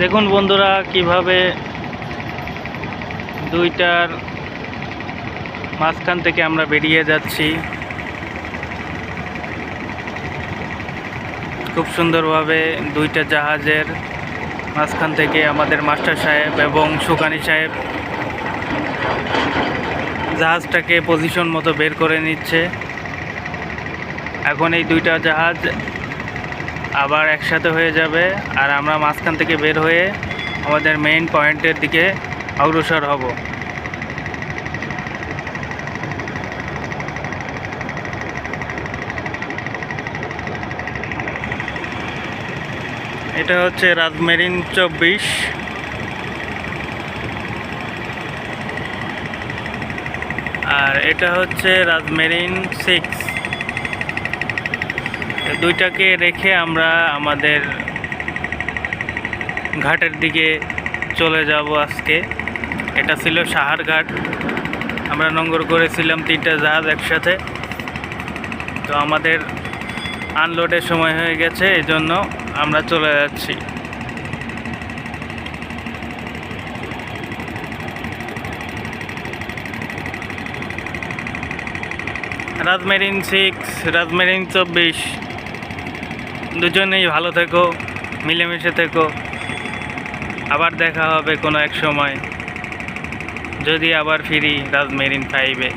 দেখুন বন্ধুরা, কীভাবে দুইটার মাঝখান থেকে আমরা বেরিয়ে যাচ্ছি। খুব সুন্দরভাবে দুইটা জাহাজের মাঝখান থেকে আমাদের মাস্টার সাহেব এবং সুকানি সাহেব জাহাজটাকে পজিশন মতো বের করে নিচ্ছে। এখন এই দুইটা জাহাজ আবার একসাথে হয়ে যাবে আর আমরা মাঝখান থেকে বের হয়ে আমাদের মেইন পয়েন্টের দিকে অগ্রসর হব। এটা হচ্ছে রাজমেরিন চব্বিশ। আর এটা হচ্ছে রাজমেরিন সিক্স দুইটাকে রেখে আমরা আমাদের ঘাটের দিকে চলে যাব আজকে। এটা ছিল সাহার ঘাট। আমরা নোঙ্গর করেছিলাম তিনটা জাহাজ একসাথে। তো আমাদের আনলোডের সময় হয়ে গেছে এই জন্য আমরা চলে যাচ্ছি। রাজমেরিন সিক্স, রাজমেরিন চব্বিশ। দুজনেই ভালো থেকো, মিলেমিশে থেকো। আবার দেখা হবে কোনো এক সময়। যদি আবার ফিরি, রাজমেরিন ফাইভে